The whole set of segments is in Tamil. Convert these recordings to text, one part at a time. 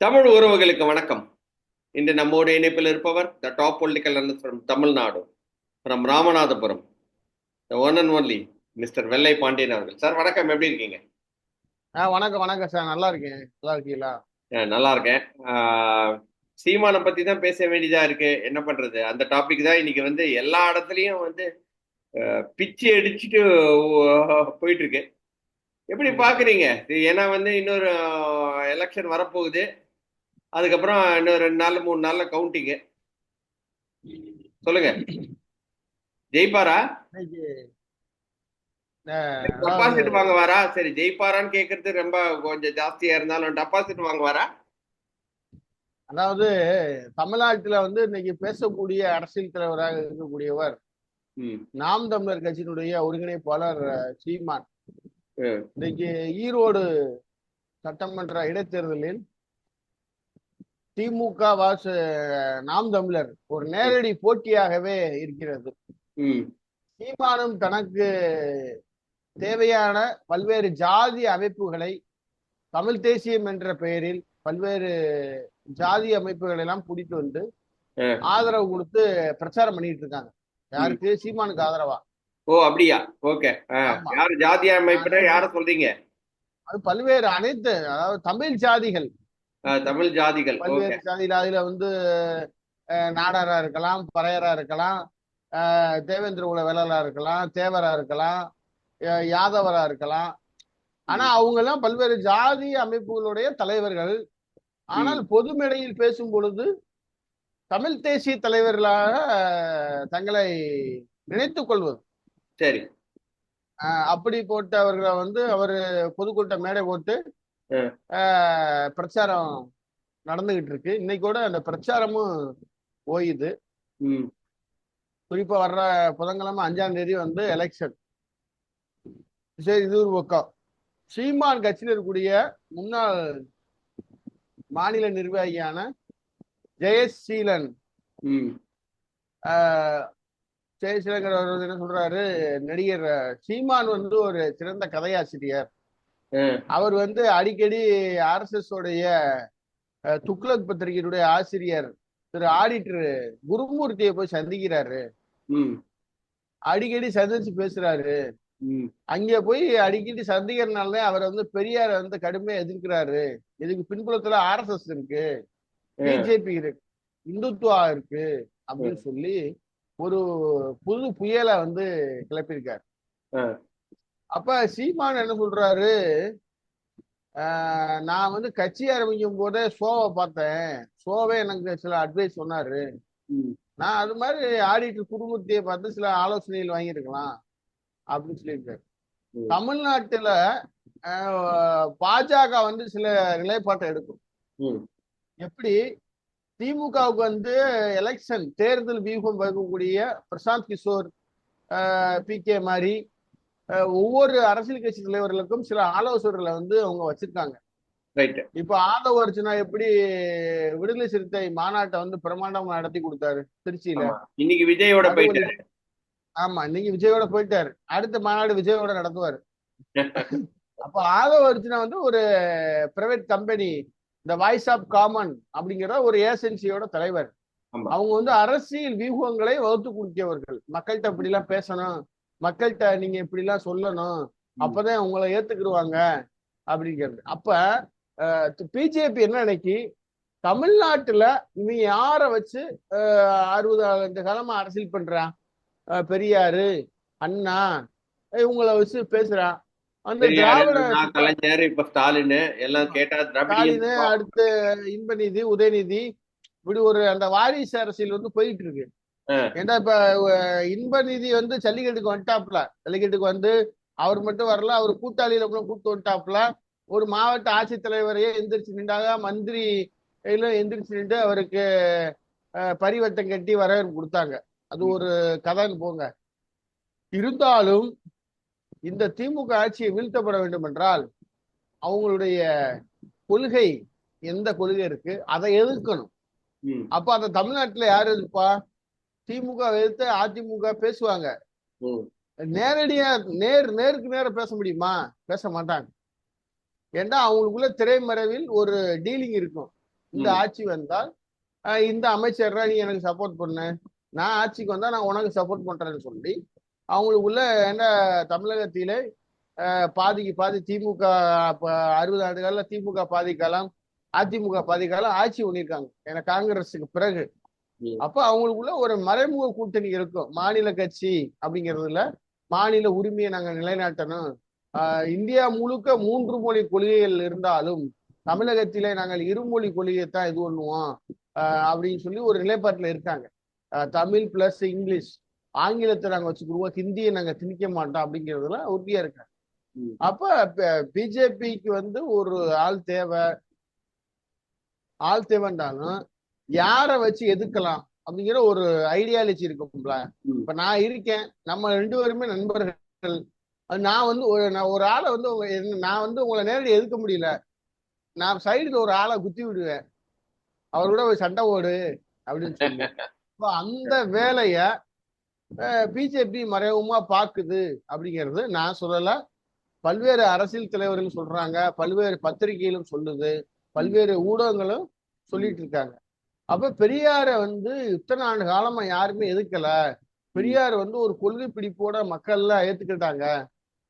தமிழ் உறவுகளுக்கு வணக்கம். இன்று நம்மோடு இணைப்பில் இருப்பவர் the top political analyst from Tamil Nadu from Ramanathapuram the one and only mister Vellai Pandian அவர்கள். சார் வணக்கம். எப்படி இருக்கீங்க? ஆ வணக்கம் வணக்கம் சார் நல்லா இருக்கேன். நல்லா இருக்கீங்களா? நல்லா இருக்கேன். அஹ் சீமானை பத்தி தான் பேச வேண்டியதா இருக்கு. என்ன பண்றது? அந்த டாபிக் தான் இன்னைக்கு வந்து எல்லா இடத்துலயும் வந்து பிச்சு அடிச்சுட்டு போயிட்டு இருக்கு. எப்படி பாக்குறீங்க? ஏன்னா வந்து இன்னொரு எலெக்ஷன் வரப்போகுது. அதுக்கப்புறம் இன்னும் ரெண்டு நாள் மூணு நாள்ல கவுண்டிங்கு சொல்லுங்க. ஜெயிப்பாரா? டெபாசிட் வாங்க வரா சரி ஜெயிப்பாரான்னு கேக்குறது ரொம்ப கொஞ்சம் ஜாஸ்தியா இருந்தாலும் டெபாசிட் வாங்க வரா அதாவது தமிழ்நாட்டுல வந்து இன்னைக்கு பேசக்கூடிய அரசியல் தலைவராக இருக்கக்கூடியவர் நாம் தமிழர் கட்சியினுடைய ஒருங்கிணைப்பாளர் சீமான். இன்னைக்கு ஈரோடு சட்டமன்ற இடைத்தேர்தலில் திமுக வாச நாம் தமிழர் ஒரு நேரடி போட்டியாகவே இருக்கிறது. சீமானும் தனக்கு தேவையான பல்வேறு ஜாதி அமைப்புகளை தமிழ் தேசியம் என்ற பெயரில் பல்வேறு ஜாதி அமைப்புகளை எல்லாம் கூட்டிட்டு வந்து. ஆதரவு கொடுத்து பிரச்சாரம் பண்ணிட்டு இருக்காங்க. யாருக்கு? சீமானுக்கு ஆதரவா? ஓ அப்படியா? ஓகே. யாரு ஜாதிய அமைப்புனா யார சொல்றீங்க? அது பல்வேறு அனைத்து அதாவது தமிழ் ஜாதிகள். தமிழ் ஜாதிகள். பல்வேறு ஜாதிகள் அதுல வந்து நாடாரா இருக்கலாம் பறையரா இருக்கலாம் தேவேந்திர குல வேளலா இருக்கலாம் தேவரா இருக்கலாம் யாதவரா இருக்கலாம். ஆனா அவங்க எல்லாம் பல்வேறு ஜாதி அமைப்புகளுடைய தலைவர்கள். ஆனால் பொது மேடையில் பேசும் பொழுது தமிழ் தேசிய தலைவர்களாக தங்களை நினைத்துக் கொள்வது. சரி. அப்படி போட்டவர்களை வந்து அவர் பொதுக்கூட்ட மேடை போட்டு பிரச்சாரம் நடந்துகிட்டு இருக்கு இன்னைக்கு கூட அந்த பிரச்சாரமும் ஓயுது. ம். குறிப்பா வர்ற புதன்கிழமை அஞ்சாம் தேதி வந்து எலெக்ஷன் சரி இது ஒரு பக்கம். சீமான் கட்சியில் இருக்கக்கூடிய முன்னாள் மாநில நிர்வாகியான ஜெயசீலன் ஆஹ், ஜெயசீலங்கிறவர் வந்து என்ன சொல்றாரு? நடிகர் சீமான் வந்து ஒரு சிறந்த கதையாசிரியர். அவர் வந்து அடிக்கடி ஆர்எஸ்எஸ் உடைய அஹ், துக்ளக் பத்திரிகையினுடைய ஆசிரியர் திரு ஆடிட்டர் குருமூர்த்தியை போய் சந்திக்கிறாரு. அடிக்கடி சந்திச்சு பேசுறாரு. அங்க போய் அடிக்கடி சந்திக்கிறதுனால அவர் வந்து பெரியாரை வந்து கடுமையா எதிர்க்கிறாரு. இதுக்கு பின்புலத்துல ஆர்எஸ்எஸ் இருக்கு பிஜேபி இருக்கு இந்துத்துவா இருக்கு அப்படின்னு சொல்லி ஒரு புது புயலை வந்து கிளப்பியிருக்காரு. அப்ப சீமான் என்ன சொல்றாரு? நான் வந்து கட்சி ஆரம்பிக்கும் போதே ஷோவை பார்த்தேன். ஷோவே எனக்கு சில அட்வைஸ் சொன்னாரு. நான் அது மாதிரி ஆடிட்டர் குடும்பத்தையே பார்த்து சில ஆலோசனைகள் வாங்கியிருக்கலாம் அப்படின்னு சொல்லியிருக்காரு. தமிழ்நாட்டுல பாஜக வந்து சில நிலைப்பாட்டை எடுக்கும். எப்படி? திமுகவுக்கு வந்து எலெக்ஷன் தேர்தல் வியூகம் வகுக்கக்கூடிய பிரசாந்த் கிஷோர் பி கே மாதிரி ஒவ்வொரு அரசியல் கட்சி தலைவர்களுக்கும் சில ஆலோசகர்களை வந்து அவங்க வச்சிருக்காங்க. இப்ப ஆதவ அர்ஜுனா எப்படி விடுதலை சிறுத்தை மாநாட்டை வந்து பிரமாண்டமா நடத்தி கொடுத்தாரு திருச்சியில? இன்னைக்கு விஜயோட அது போயிட்டு ஒரு- ஆமா இன்னைக்கு விஜயோட போயிட்டாரு. அடுத்த மாநாடு விஜயோட நடத்துவாரு. அப்ப ஆதவ அர்ஜுனா வந்து ஒரு பிரைவேட் கம்பெனி இந்த வாய்ஸ் ஆஃப் காமன் அப்படிங்கிற ஒரு ஏஜென்சியோட தலைவர். அவங்க வந்து அரசியல் வியூகங்களை வகுத்து கொடுக்கியவர்கள் மக்கள்கிட்ட இப்படி எல்லாம் பேசணும். மக்கள்கிட்ட நீங்க இப்படி எல்லாம் சொல்லணும் அப்பதான் உங்களை ஏத்துக்கிடுவாங்க அப்படிங்கிறது. அப்ப பிஜேபி என்ன நினைக்கி தமிழ்நாட்டுல இவங்க யார வச்சு அறுபது இந்த காலமா அரசியல் பண்றான்? பெரியாரு அண்ணா இவங்கள வச்சு பேசுறான். அந்த கலைஞர் இப்ப ஸ்டாலின் எல்லாம் கேட்டா அடுத்து இன்பநிதி உதயநிதி இப்படி ஒரு அந்த வாரிசு அரசியல் வந்து போயிட்டு இருக்கு. ஏன்னா இப்ப இன்பநிதி வந்து ஜல்லிக்கட்டுக்கு வந்துட்டாப்ல ஜல்லிக்கட்டுக்கு வந்து அவர் மட்டும் வரல அவர் கூட்டாளியில கூட கூட்டு வந்துட்டாப்ல ஒரு மாவட்ட ஆட்சித்தலைவரையே எந்திரிச்சு நின்றாங்க மந்திரி எந்திரிச்சு நின்று அவருக்கு பரிவட்டம் கட்டி வரவேற்பு கொடுத்தாங்க. அது ஒரு கதைன்னு போங்க. இருந்தாலும் இந்த திமுக ஆட்சியை வீழ்த்தப்பட வேண்டும் என்றால் அவங்களுடைய கொள்கை எந்த கொள்கை இருக்கு? அதை எதிர்க்கணும். அப்ப அந்த தமிழ்நாட்டுல யார் எதிர்ப்பா? திமுக எதிர்த்து அதிமுக பேசுவாங்க. நேரடியா நேர் நேருக்கு நேர பேச முடியுமா? பேச மாட்டாங்க. ஏன்னா அவங்களுக்குள்ள திரைமறைவில் ஒரு டீலிங் இருக்கும். இந்த. ஆட்சி வந்தால் இந்த அமைச்சர்ரா நீ எனக்கு சப்போர்ட் பண்ணு. நான் ஆட்சிக்கு வந்தா நான் உனக்கு சப்போர்ட் பண்றேன்னு சொல்லி அவங்களுக்குள்ள என்ன தமிழகத்திலே பாதிக்கு பாதி திமுக அறுபது ஆண்டுகால திமுக பாதி காலம் அதிமுக பாதி காலம் ஆட்சி பண்ணியிருக்காங்க ஏன்னா காங்கிரஸுக்கு பிறகு. அப்ப அவங்களுக்குள்ள ஒரு மறைமுக கூட்டணி இருக்கும். மாநில கட்சி அப்படிங்கிறதுல மாநில உரிமையை நாங்க நிலைநாட்டணும். இந்தியா முழுக்க மூன்று மொழி கொள்கைகள் இருந்தாலும் தமிழகத்திலே நாங்கள் இருமொழி கொள்கையை தான் இது பண்ணுவோம் அப்படின்னு சொல்லி ஒரு நிலைப்பாட்டுல இருக்காங்க. Tamil plus English. ஆங்கிலத்தை நாங்க வச்சுக்கிடுவோம் ஹிந்தியை நாங்க திணிக்க மாட்டோம் அப்படிங்கிறதுல உறுதியா இருக்காங்க. அப்ப பிஜேபிக்கு வந்து ஒரு ஆள் தேவை. ஆள் தேவைன்றாலும் யாரை வச்சு எதுக்கலாம் அப்படிங்கிற ஒரு ஐடியாலஜி இருக்கும்ல. இப்ப நான் இருக்கேன் நம்ம ரெண்டு பேருமே நண்பர்கள். அது நான் வந்து ஒரு நான் ஒரு ஆளை வந்து நான் வந்து உங்களை நேரடி எதுக்க முடியல. நான் சைடுல ஒரு ஆளை குத்தி விடுவேன். அவரோட ஒரு சண்டை ஓடு அப்படின்னு சொல்லி. அப்ப அந்த வேலைய பிஜேபி மறைமுகமா பாக்குது அப்படிங்கிறது நான் சொல்லல. பல்வேறு அரசியல் தலைவர்கள் சொல்றாங்க பல்வேறு பத்திரிகைகளும் சொல்லுது பல்வேறு ஊடகங்களும் சொல்லிட்டு இருக்காங்க. அப்ப பெரியார வந்து இத்தனை ஆண்டு காலமா யாருமே எதுக்கல பெரியார் வந்து ஒரு கொள்கை பிடிப்போட மக்கள்ல ஏத்துக்கிட்டாங்க.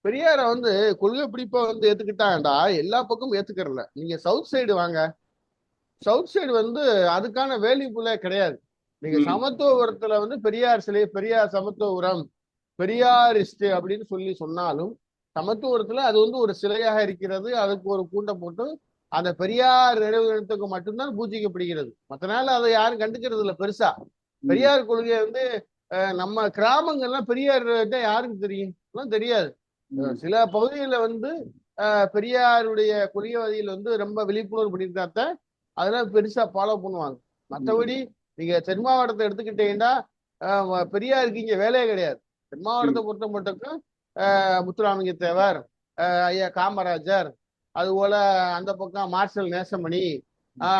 பெரியார வந்து கொள்கை பிடிப்பை வந்து ஏத்துக்கிட்டாங்கடா எல்லா பக்கமும் ஏத்துக்கறல நீங்க சவுத் சைடு வாங்க. சவுத் சைடு வந்து அதுக்கான வேல்யூபுலே கிடையாது. நீங்க ம். சமத்துவபுரத்துல வந்து பெரியார் சிலை பெரியார் சமத்துவபுரம் பெரியாரிஸ்ட் அப்படின்னு சொல்லி சொன்னாலும் சமத்துவபுரத்துல அது வந்து ஒரு சிலையாக இருக்கிறது. அதுக்கு ஒரு கூண்டை போட்டு அந்த பெரியார் நினைவு தினத்துக்கு மட்டும்தான் பூஜிக்கப்படுகிறது. மற்ற நாள் அதை யாரும் கண்டுக்கிறது இல்ல பெருசா. பெரியார் கொள்கை வந்து நம்ம கிராமங்கள்லாம் பெரியார் யாருக்கு தெரியும்? தெரியாது. சில பகுதிகளில் வந்து பெரியாருடைய கொள்கைவாதிகள் வந்து ரொம்ப விழிப்புணர்வு பண்ணியிருந்தாத்த அதெல்லாம் பெருசா ஃபாலோ பண்ணுவாங்க. மற்றபடி நீங்க தென் மாவட்டத்தை எடுத்துக்கிட்டீங்கன்னா பெரியாருக்கு இங்க வேலையே கிடையாது. தென் மாவட்டத்தை பொறுத்த மட்டுக்கும் முத்துராமலிங்க தேவர் ஐயா காமராஜர் அதுபோல அந்த பக்கம் மார்ஷல் நேசமணி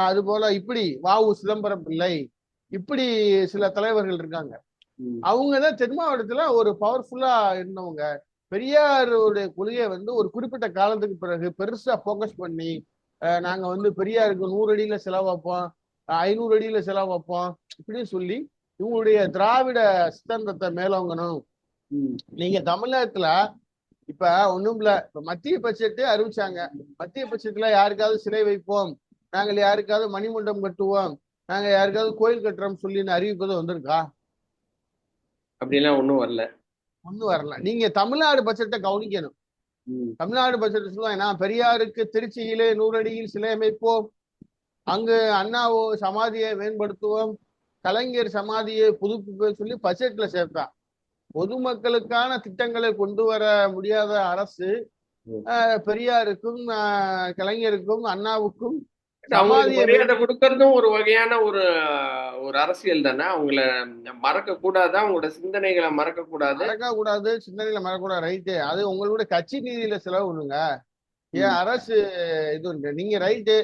அது போல இப்படி வாவு சிதம்பரம் பிள்ளை இப்படி சில தலைவர்கள் இருக்காங்க. ம். அவங்க தான் மாவட்டத்துல ஒரு பவர்ஃபுல்லா இருந்தவங்க. பெரியாருடைய கொள்கையை வந்து ஒரு குறிப்பிட்ட காலத்துக்கு பிறகு பெருசா ஃபோக்கஸ் பண்ணி நாங்க வந்து பெரியாருக்கு நூறு அடியில செலவு வைப்போம். அஹ் ஐநூறு அடியில செலவு வைப்போம். இப்படின்னு சொல்லி இவங்களுடைய திராவிட சித்தாந்தத்தை மேலோங்கணும். நீங்க தமிழ்நாட்டுல இப்ப ஒண்ணும் இல்ல. இப்ப மத்திய பட்ஜெட் அறிவிச்சாங்க. மத்திய பட்ஜெட்ல யாருக்காவது சிலை வைப்போம். நாங்கள் யாருக்காவது மணிமண்டபம் கட்டுவோம். நாங்க யாருக்காவது கோயில் கட்டுறோம் சொல்லி அறிவிப்பது வந்திருக்கா? அப்படிலாம் ஒண்ணும் வரல. ஒண்ணும் வரல. நீங்க தமிழ்நாடு பட்ஜெட்டை கவனிக்கணும். தமிழ்நாடு பட்ஜெட் சொல்லுவாங்க நான் பெரியாருக்கு திருச்சியிலே நூறடியில் சிலை அமைப்போம். அங்கு அண்ணாவோ சமாதியை மேம்படுத்துவோம். கலைஞர் சமாதியை புதுப்பிப்போம் சொல்லி பட்ஜெட்ல சேர்த்தான். பொதுமக்களுக்கான திட்டங்களை கொண்டு வர முடியாத அரசு பெரியாருக்கும் கலைஞருக்கும் அண்ணாவுக்கும் கொடுக்கறதும் ஒரு வகையான ஒரு ஒரு அரசியல் தானே? அவங்கள மறக்க கூடாது அவங்களோட சிந்தனைகளை மறக்க கூடாது மறக்கக்கூடாது சிந்தனையில மறக்கக்கூடாது. ரைட்டு. அது உங்களோட கட்சி நிதியில செலவு பண்ணுங்க. ஏன். அரசு இது நீங்க ரைட்டு.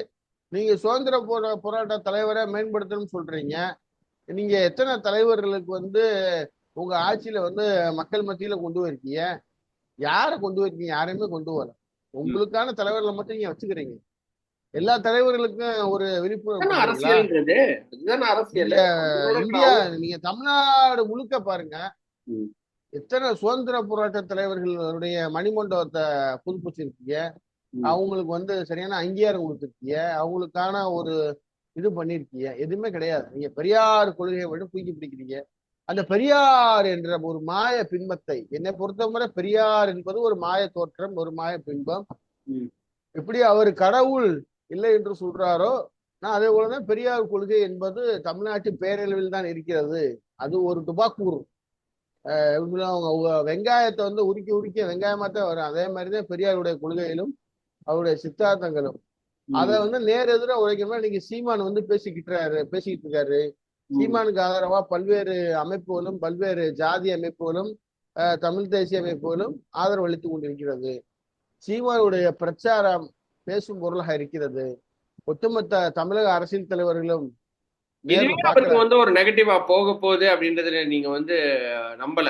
நீங்க சுதந்திர போரா போராட்ட தலைவரை மேம்படுத்தணும்னு சொல்றீங்க. நீங்க எத்தனை தலைவர்களுக்கு வந்து உங்க ஆட்சியில வந்து மக்கள் மத்தியில கொண்டு போயிருக்கீங்க? யாரை கொண்டு போயிருக்கீங்க? யாரையுமே கொண்டு வரல உங்களுக்கான தலைவர்களை மட்டும் நீங்க வச்சுக்கிறீங்க. எல்லா தலைவர்களுக்கும் ஒரு விழிப்புணர்வு அரசியல். இந்தியா நீங்க தமிழ்நாடு முழுக்க பாருங்க. எத்தனை சுதந்திர போராட்ட தலைவர்களுடைய மணிமண்டபத்தை புதுப்பிச்சிருக்கீங்க. அவங்களுக்கு வந்து சரியான அங்கீகாரம் கொடுத்துருக்கீங்க அவங்களுக்கான ஒரு இது பண்ணிருக்கீங்க எதுவுமே கிடையாது. நீங்க பெரியார் கொள்கையை விட தூக்கி பிடிக்கிறீங்க. அந்த பெரியார் என்ற ஒரு மாய பின்பத்தை என்னை பொறுத்தவரை பெரியார் என்பது ஒரு மாய தோற்றம் ஒரு மாய பின்பம். எப்படி அவர் கடவுள் இல்லை என்று சொல்றாரோ நான் அதே போலதான் பெரியார் கொள்கை என்பது தமிழ்நாட்டு பேரளவில் தான் இருக்கிறது. அது ஒரு துபாக்கூர் வெங்காயத்தை வந்து உருக்கி உருக்கி வெங்காயமா தான் வரும். அதே மாதிரிதான் பெரியாருடைய கொள்கையிலும் அவருடைய சித்தாந்தங்களும். அதை வந்து நேர் எதிர உழைக்கணும் நீங்க சீமான் வந்து பேசிக்கிட்டு பேசிக்கிட்டு இருக்காரு சீமானுக்கு ஆதரவா பல்வேறு அமைப்புகளும் பல்வேறு ஜாதி அமைப்புகளும் தமிழ் தேசிய அமைப்புகளும் ஆதரவு அளித்துக் கொண்டிருக்கிறது. சீமானுடைய பிரச்சாரம் பேசும் பொருளாக இருக்கிறது. ஒட்டுமொத்த தமிழக அரசியல் தலைவர்களும் அவருக்கு. வந்து ஒரு நெகட்டிவா போக போகுது அப்படின்றதுல நீங்க வந்து நம்பல.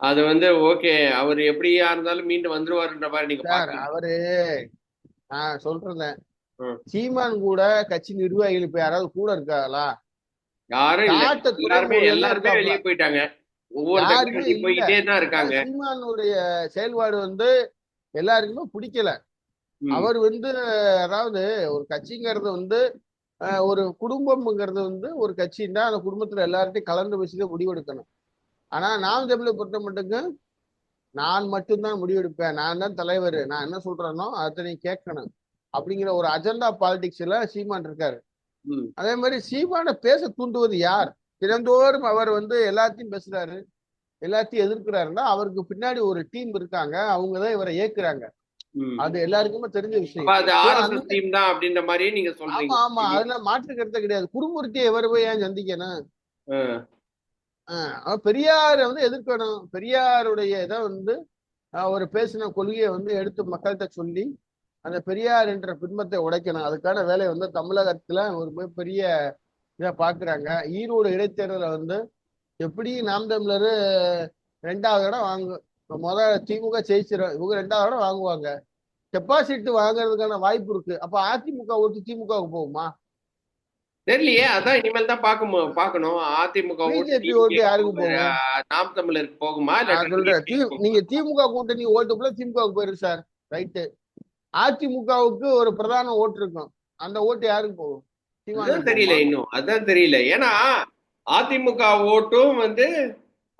அது வந்து ஓகே அவர் எப்படியா இருந்தாலும் மீண்டும் வந்துருவாருன்ற மாதிரி நீங்க அவரு நான் சொல்றேன். சீமான் கூட கட்சி நிர்வாகிகள் இப்ப யாராவது கூட இருக்காங்களா? யாரும் எல்லாருமே. வெளியே போயிட்டாங்க. சீமானுடைய செயல்பாடு வந்து எல்லாருக்குமே பிடிக்கல. அவர் வந்து அதாவது ஒரு கட்சிங்கிறது வந்து ஒரு குடும்பம்ங்கிறது வந்து ஒரு கட்சின்னா அந்த குடும்பத்துல எல்லார்ட்டையும் கலந்து பேசிதான் முடிவெடுக்கணும். ஆனா நாம் தமிழை பொறுத்த மட்டுக்கு நான் மட்டும்தான் முடிவெடுப்பேன். நான் தான் தலைவர். நான் என்ன சொல்றேனோ அதை நீ கேட்கணும். அப்படிங்கிற ஒரு அஜெண்டா பாலிடிக்ஸ்ல சீமான் இருக்காரு. அதே மாதிரி சீமானை பேச தூண்டுவது யார்? தினந்தோறும் அவர் வந்து எல்லாத்தையும் பேசுறாரு. எல்லாத்தையும் எதிர்க்கிறாருன்னா அவருக்கு பின்னாடி ஒரு டீம் இருக்காங்க. அவங்க தான் இவரை ஏக்குறாங்க. அது எல்லாருக்குமே தெரிஞ்ச விஷயம். டீம் தான் அப்படின்ற மாதிரியே நீங்க ஆமா சொல்றீங்க. ஆமா அதுல மாற்று கருத்தை கிடையாது. குறுமுறுத்தியை இவர் போய் ஏன் சந்திக்கணும்? பெரியாரை வந்து எதிர்க்கணும். பெரியாருடைய இதை வந்து ஒரு பேசின கொள்கையை வந்து எடுத்து மக்கள்கிட்ட சொல்லி அந்த பெரியார் என்ற பின்பத்தை உடைக்கணும். அதுக்கான வேலையை வந்து தமிழகத்துல ஒரு மிகப்பெரிய இதை பாக்குறாங்க. ஈரோடு இடைத்தேர்தலை வந்து எப்படி நாம் தமிழர் ரெண்டாவது இடம் வாங்கு இப்போ முதல் திமுக ஜெயிச்சிடும் இவங்க ரெண்டாவது இடம் வாங்குவாங்க. டெபாசிட் வாங்குறதுக்கான வாய்ப்பு இருக்கு. அப்ப அதிமுக ஓட்டு திமுகவுக்கு போகுமா? தெரியலையே அதான் இனிமேல் தான் பார்க்க பார்க்கணும். அதிமுக ஓட்டு யாருக்கு போகுமா? நாம் தமிழருக்கு போகுமா? நீங்க திமுக கூட்டணி ஓட்டு போல திமுகவுக்கு போயிரு சார். ரைட்டு. அதிமுகவுக்கு ஒரு பிரதான ஓட்டு இருக்கும். அந்த ஓட்டு யாருக்கு போகும்? அதான் தெரியல? இன்னும். அதான் தெரியல. ஏன்னா அதிமுக ஓட்டும் வந்து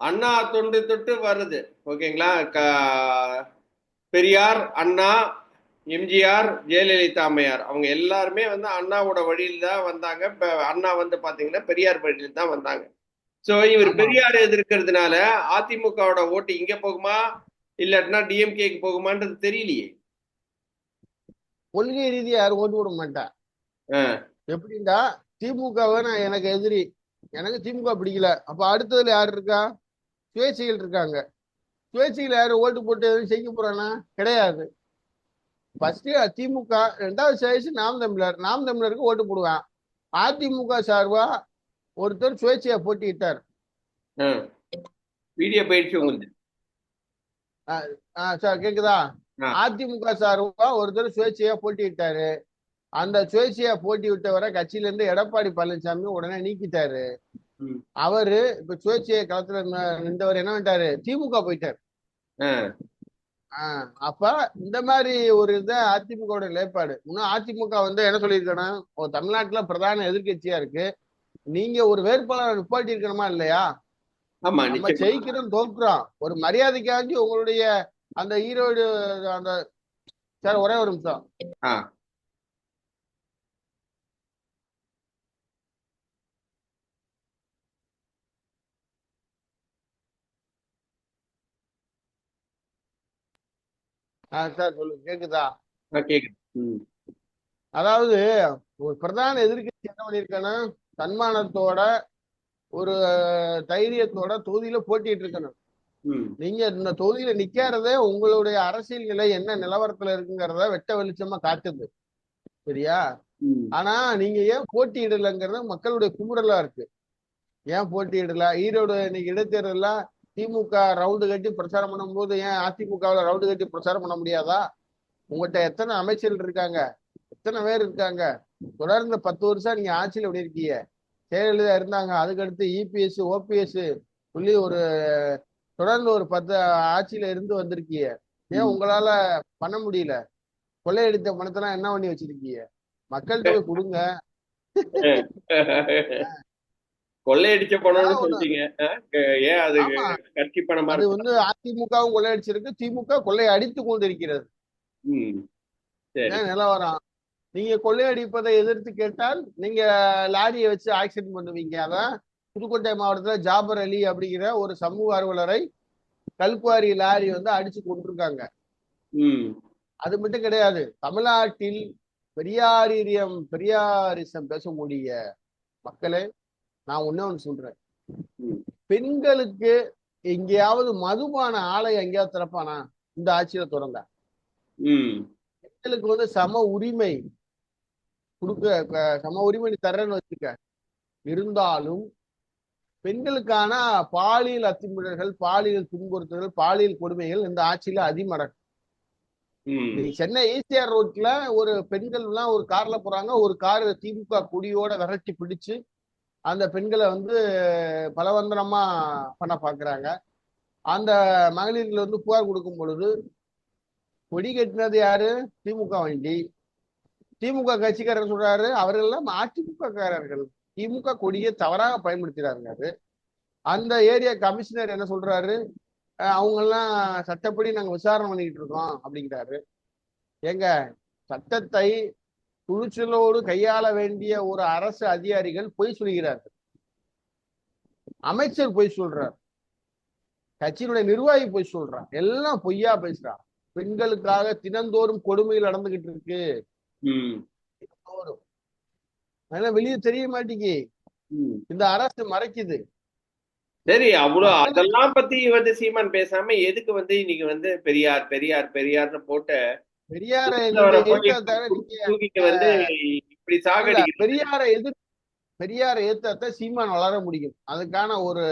அண்ணா தொண்டு தொட்டு வருது. ஓகேங்களா? பெரியார் அண்ணா எம்ஜிஆர் ஜெயலலிதா அம்மையார். அவங்க எல்லாருமே வந்து அண்ணாவோட வழியில தான் வந்தாங்க. இப்ப அண்ணா வந்து பாத்தீங்கன்னா பெரியார் வழியில தான் வந்தாங்க. சோ இவர். பெரியார் எதிர்க்கிறதுனால அதிமுகவோட ஓட்டு இங்க போகுமா இல்லாட்டினா டிஎம்கேக்கு போகுமான்றது தெரியலையே. கொள்கை ரீதியா யாரும் ஓட்டு போட மாட்டா. ஆ. எப்படின்னா திமுகவை நான் எனக்கு எதிரி. எனக்கு திமுக பிடிக்கல. அப்ப அடுத்ததுல யார் இருக்கா? சுயேட்சைகள் இருக்காங்க. சுயேட்சைகள் யாரு ஓட்டு போட்டு எதுவும் செய்ய போறானா? கிடையாது. ஃபர்ஸ்ட் திமுக ரெண்டாவது சாய்ஸ் நாம் தமிழர். நாம் தமிழருக்கு ஓட்டு போடுவான். அதிமுக சார்பா ஒருத்தர் சுயேட்சையா போட்டியிட்டார். ஆ. வீடியோ போயிடுச்சு உங்களுக்கு சார் கேக்குதா. அதிமுக சார்பா ஒருத்தர் சுயேட்சையா போட்டியிட்டாரு. அந்த சுயேட்சையா போட்டி விட்டவரை கட்சியில இருந்து எடப்பாடி பழனிசாமி உடனே நீக்கிட்டாரு. அவரு இப்ப சுயேட்சைய களத்துல நின்றவர் என்ன பண்ணிட்டாரு? திமுக போயிட்டாரு. அப்ப இந்த மாதிரி ஒரு இதை அதிமுகவோட நிலைப்பாடு. இன்னும் அதிமுக வந்து என்ன சொல்லியிருக்கேன்னா தமிழ்நாட்டுல பிரதான எதிர்க்கட்சியா இருக்கு. நீங்க ஒரு வேட்பாளரை நிப்பாட்டி இருக்கணுமா இல்லையா? ஆமா நம்ம ஜெயிக்கிறோம் தோற்கிறோம் ஒரு மரியாதைக்காண்டி உங்களுடைய அந்த ஈரோடு அந்த சார் ஒரே ஒரு நிமிஷம். சார் சொல்லுங்க. கேக்குதா. அதாவது ஒரு பிரதான எதிர்க்கட்சி என்ன பண்ணிருக்கணும் தன்மானத்தோட ஒரு தைரியத்தோட தொகுதியில போட்டிட்டு இருக்கணும். நீங்க இந்த தொகுதியில நிக்காததே உங்களுடைய அரசியல் நிலை என்ன நிலவரத்துல இருக்குங்கிறத வெட்ட வெளிச்சமா காட்டுது. சரியா. ஆனா நீங்க ஏன் போட்டியிடலைங்கிறது மக்களுடைய குமுறலா இருக்கு. ஏன் போட்டியிடல? ஈரோடு இன்னைக்கு இடைத்தேர்தல்ல திமுக ரவுண்டு கட்டி பிரச்சாரம் பண்ணும்போது ஏன் அதிமுகவில் ரவுண்டு கட்டி பிரச்சாரம் பண்ண முடியாதா? உங்கள்கிட்ட எத்தனை அமைச்சர்கள் இருக்காங்க? எத்தனை பேர் இருக்காங்க? தொடர்ந்து பத்து வருஷம் நீங்க ஆட்சியில் இப்படி இருக்கீங்க? ஜெயலலிதா இருந்தாங்க அதுக்கடுத்து இபிஎஸ் ஓபிஎஸ் சொல்லி ஒரு தொடர்ந்து ஒரு பத்து ஆட்சியில இருந்து வந்திருக்கீங்க. ஏன். உங்களால பண்ண முடியல? கொள்ளையடித்த பணத்தெல்லாம் என்ன பண்ணி வச்சிருக்கீங்க? மக்கள்கிட்ட போய் கொடுங்க. கொள்ளையடிச்ச பணம்னு. சொல்லிட்டீங்க? ஏன் அது கட்சி பணமா அது வந்து அதிமுகவும் கொள்ளையடிச்சிருக்கு. திமுக கொள்ளை அடித்து கொண்டிருக்கிறது. நிலவரம்? நீங்க கொள்ளையடிப்பதை எதிர்த்து கேட்டால் நீங்க லாரியை வச்சு ஆக்சிடென்ட் பண்ணுவீங்க. அதான் புதுக்கோட்டை மாவட்டத்துல ஜாபர் அலி அப்படிங்கிற ஒரு சமூக ஆர்வலரை கல்குவாரி லாரி வந்து அடிச்சு கொண்டிருக்காங்க. அது மட்டும் கிடையாது. தமிழ்நாட்டில் பெரியாரியம் பெரியாரிசம் பேசக்கூடிய மக்களே நான் ஒண்ணே ஒன்று சொல்றேன். பெண்களுக்கு எங்கேயாவது மதுபான ஆலை எங்கேயாவது திறப்பானா? இந்த ஆட்சியில திறந்தா ம். பெண்களுக்கு வந்து சம உரிமை கொடுக்க சம உரிமை நீ தர்றேன்னு வச்சுக்க. இருந்தாலும் பெண்களுக்கான பாலியல் அத்துமீறல்கள் பாலியல் துன்புறுத்தல்கள் பாலியல் கொடுமைகள் இந்த ஆட்சியில இன்னைக்கு சென்னை ஈசிஆர் ரோட்ல ஒரு பெண்கள் எல்லாம் ஒரு கார்ல போறாங்க ஒரு கார் திமுக கொடியோட விரட்டி பிடிச்சு அந்த பெண்களை வந்து பலவந்தனமா பண்ண பாக்குறாங்க. அந்த மகளிர்கள் வந்து புகார் கொடுக்கும் பொழுது கொடி கட்டினது யாரு? திமுக வண்டி திமுக கட்சிக்காரர் சொல்றாரு அவர்கள் எல்லாம் அதிமுக காரர்கள் திமுக கொடியை தவறாக பயன்படுத்துறாங்க அந்த ஏரியா கமிஷனர் என்ன சொல்றாரு? அவங்கெல்லாம் சட்டப்படி நாங்கள் விசாரணை பண்ணிக்கிட்டு இருக்கோம் அப்படிங்கிறாரு. ஏங்க சட்டத்தை துணிச்சலோடு கையாள வேண்டிய ஒரு அரசு அதிகாரிகள் பொய் சொல்கிறார்கள். அமைச்சர் பொய் சொல்றார். கட்சியினுடைய நிர்வாகி பொய் சொல்றான். எல்லாம் பொய்யா பேசுறான். பெண்களுக்காக தினந்தோறும் கொடுமைகள் நடந்துகிட்டு இருக்கு. அதெல்லாம் வெளியே தெரிய மாட்டேங்கி இந்த அரசு மறைக்குது. சரி அவ்வளோ அதெல்லாம் பத்தி வந்து சீமான் பேசாம எதுக்கு வந்து இன்னைக்கு வந்து பெரியார் பெரியார் பெரியார்னு போட்ட பெரியாரை பெரியாரை எதிர் பெரியாரை எதிர்த்தா சீமான் வளர முடியும். அதுக்கான ஒரு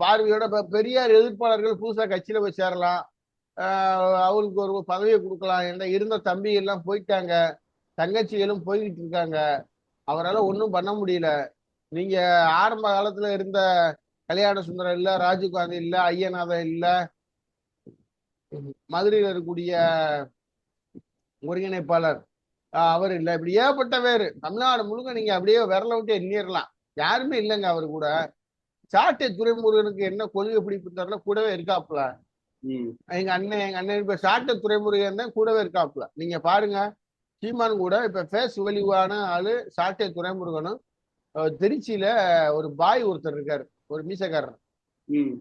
பார்வையோட பெரியார் எதிர்ப்பாளர்கள் புதுசா கட்சியில போய் சேரலாம். அவருக்கு ஒரு பதவியை கொடுக்கலாம். என்ற இருந்த தம்பி எல்லாம் போயிட்டாங்க. தங்கச்சிகளும் போய்கிட்டு இருக்காங்க. அவரால் ஒன்றும் பண்ண முடியல. நீங்க ஆரம்ப காலத்துல இருந்த கல்யாண சுந்தரம் இல்ல ராஜீவ்காந்தி இல்ல ஐயநாதன் இல்ல மதுரையில் இருக்கக்கூடிய ஒருங்கிணைப்பாளர். அவர் இல்ல. இப்படி ஏகப்பட்ட பேரு. தமிழ்நாடு முழுக்க நீங்க அப்படியே விரல விட்டு எண்ணிடலாம். யாருமே இல்லைங்க அவர் கூட. சாட்டை துறைமுருகனுக்கு என்ன கொள்கை பிடிப்பு தரல கூடவே இருக்காப்புல. எங்க அண்ணன் எங்க அண்ணன் இப்ப சாட்டை துறைமுருகன் தான் கூடவே இருக்காப்புல. நீங்க பாருங்க. சீமான் கூட இப்ப ஃபேஸ் வெளிவான ஆளு சாட்டை துறைமுருகனும் திருச்சியில ஒரு பாய் ஒருத்தர் இருக்காரு. ஒரு மீசக்காரர்.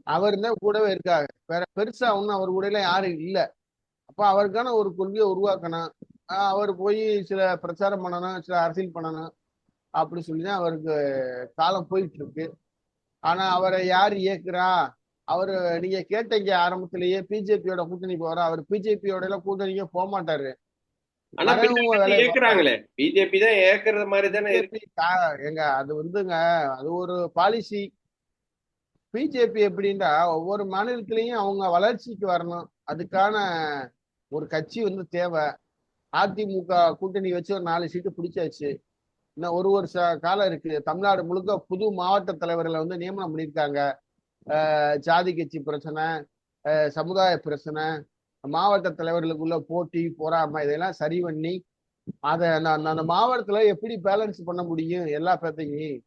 அவர் தான் கூடவே இருக்காங்க வேற பெருசா ஒன்றும் அவர் கூட எல்லாம் யாரும் இல்ல. அப்ப அவருக்கான ஒரு கொள்கையை உருவாக்கணும். அவர் போய் சில பிரச்சாரம் பண்ணணும் சில அரசியல் பண்ணணும். அப்படி சொல்லி தான் அவருக்கு காலம் போயிட்டு இருக்கு ஆனா அவரை யார் இயக்குறா? அவரு நீங்க கேட்டீங்க ஆரம்பத்திலேயே பிஜேபியோட கூட்டணி போறா? அவர் பிஜேபியோட எல்லாம் கூட்டணிக்கே போக மாட்டாரு. ஏக்குறாங்களே பிஜேபி தான் ஏக்குறது மாதிரி தானே இருக்கு பிஜேபி கா- ஏங்க அது வந்துங்க அது ஒரு பாலிசி பிஜேபி எப்படின்னா ஒவ்வொரு மாநிலத்திலையும் அவங்க வளர்ச்சிக்கு வரணும். அதுக்கான ஒரு கட்சி வந்து தேவை. அதிமுக கூட்டணி வச்சு ஒரு நாலு சீட்டு பிடிச்சாச்சு. இன்னும் ஒரு வருஷ காலம் இருக்கு. தமிழ்நாடு முழுக்க புது மாவட்ட தலைவர்களை வந்து நியமனம் பண்ணியிருக்காங்க. ஜாதி கட்சி பிரச்சனை சமுதாய பிரச்சனை மாவட்ட தலைவர்களுக்குள்ள போட்டி பொறாமை இதெல்லாம் சரி பண்ணி அதை நான் அந்த மாவட்டத்தில் எப்படி பேலன்ஸ் பண்ண முடியும் எல்லா பேர்த்தையும்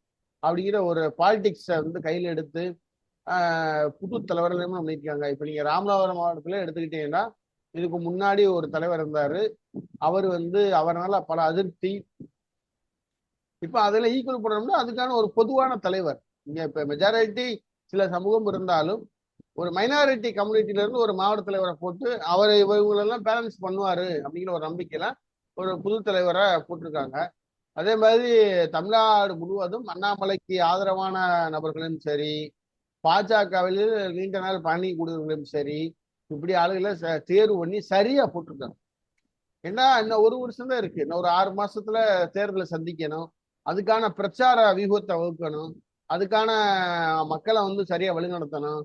அப்படிங்கிற ஒரு பாலிடிக்ஸை வந்து கையில் எடுத்து புது தலைவர்கள் நியமனம் பண்ணியிருக்காங்க இப்போ நீங்க ராமநாதபுரம் மாவட்டத்துல எடுத்துக்கிட்டீங்கன்னா இதுக்கு முன்னாடி ஒரு தலைவர் இருந்தாரு. அவர் வந்து அவரால் பல அதிருப்தி. இப்போ அதுல ஈக்குவல் பண்ணணும்னா அதுக்கான ஒரு பொதுவான தலைவர். இங்க இப்போ மெஜாரிட்டி சில சமூகம் இருந்தாலும் ஒரு மைனாரிட்டி கம்யூனிட்டில இருந்து ஒரு மாவட்ட தலைவரை போட்டு அவர் இவங்களெல்லாம் பேலன்ஸ் பண்ணுவாரு அப்படிங்கிற ஒரு நம்பிக்கையில ஒரு புது தலைவரை போட்டிருக்காங்க. அதே மாதிரி தமிழ்நாடு முழுவதும் அண்ணாமலைக்கு ஆதரவான நபர்களும் சரி பாஜகவில் நீண்ட நாள் பணி கூடியவர்களும் சரி இப்படி ஆளுகளை ச- தேர்வு பண்ணி சரியா போட்டிருக்காங்க ஏன்னா இன்னும் ஒரு வருஷம் தான் இருக்கு. இன்னும் ஒரு ஆறு மாசத்துல தேர்தலை சந்திக்கணும். அதுக்கான பிரச்சார வியூகத்தை வகுக்கணும். அதுக்கான மக்களை வந்து சரியா வழிநடத்தணும்.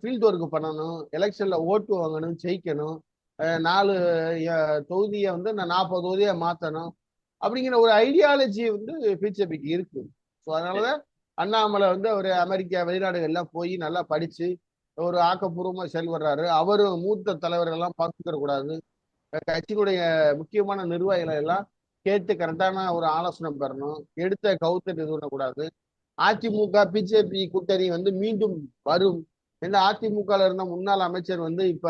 ஃபீல்ட் ஒர்க் பண்ணணும். எலெக்ஷன்ல ஓட்டு வாங்கணும் ஜெயிக்கணும். நாலு தொகுதியை வந்து நான் நாற்பது தொகுதியை மாற்றணும் அப்படிங்கிற ஒரு ஐடியாலஜி வந்து பிஜேபிக்கு இருக்கு. ஸோ அதனாலதான் அண்ணாமலை வந்து அவர் அமெரிக்கா வெளிநாடுகள்லாம் போய் நல்லா படிச்சு ஒரு ஆக்கப்பூர்வமா செயல்படுறாரு. அவரு மூத்த தலைவர்கள் எல்லாம் பார்த்துக்கிற கூடாது கட்சியினுடைய முக்கியமான நிர்வாகிகளை எல்லாம் கேட்டு கரெக்டான ஒரு ஆலோசனை பெறணும். எடுத்த கவுத்தர் இது பண்ணக்கூடாது அதிமுக பிஜேபி கூட்டணி வந்து மீண்டும் வரும். ஏன்னா அதிமுகவில் இருந்த முன்னாள் அமைச்சர் வந்து இப்ப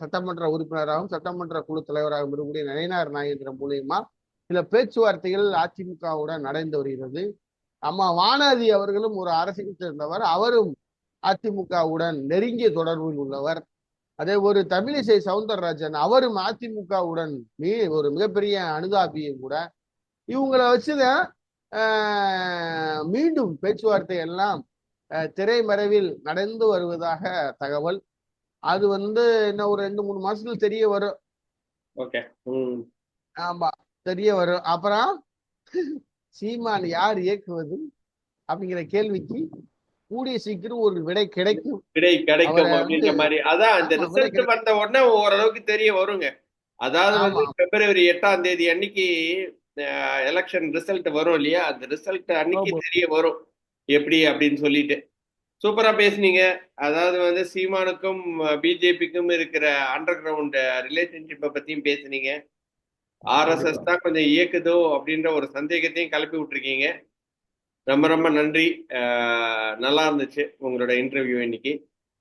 சட்டமன்ற உறுப்பினராகவும் சட்டமன்ற குழு தலைவராகவும் இருக்கக்கூடிய நயனார் நாகேந்திரன் மூலியமா சில பேச்சுவார்த்தைகள் அதிமுகவுடன் நடந்து வருகிறது. அம்மா வானதி அவர்களும் ஒரு அரசியல் சேர்ந்தவர். அவரும் அதிமுகவுடன் நெருங்கிய தொடர்பில் உள்ளவர். அதே ஒரு தமிழிசை சவுந்தரராஜன் அவரும் அதிமுகவுடன் மீ ஒரு மிகப்பெரிய அனுதாபியும் கூட. இவங்களை வச்சுதான் மீண்டும் பேச்சுவார்த்தை எல்லாம் திரைமறைவில் நடந்து வருவதாக தகவல். அது வந்து இன்னும் ஒரு ரெண்டு மூணு மாசத்துல தெரிய வரும். ஆமா தெரிய வரும். அப்புறம் சீமான் யார் இயக்குவது அப்படிங்கிற கேள்விக்கு கூடிய சீக்கிரம் ஒரு விடை கிடைக்கும். விடை கிடைக்கும் அப்படின்ற மாதிரி. அதான் அந்த ரிசல்ட் வந்த உடனே ஓரளவுக்கு தெரிய வருங்க. அதாவது வந்து. பிப்ரவரி எட்டாம் தேதி அன்னைக்கு எலெக்ஷன் ரிசல்ட் வரும் இல்லையா? அந்த ரிசல்ட் அன்னைக்கு. தெரிய வரும். எப்படி அப்படின்னு சொல்லிட்டு. சூப்பரா பேசுனீங்க. அதாவது வந்து சீமானுக்கும் பிஜேபிக்கும் இருக்கிற அண்டர் கிரவுண்ட் ரிலேஷன்ஷிப்பை பத்தியும் பேசுனீங்க. ஆர்எஸ்எஸ் தான் கொஞ்சம் இயக்குதோ அப்படின்ற ஒரு சந்தேகத்தையும் கிளப்பி விட்டுருக்கீங்க. ரொம்ப ரொம்ப நன்றி. நல்லா இருந்துச்சு உங்களோட இன்டர்வியூ இன்னைக்கு.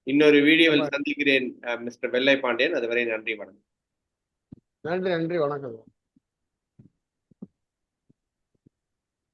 இன்னொரு வீடியோவில் சந்திக்கிறேன் மிஸ்டர் வெள்ளை பாண்டியன் அதுவரை நன்றி வணக்கம். நன்றி நன்றி வணக்கம்.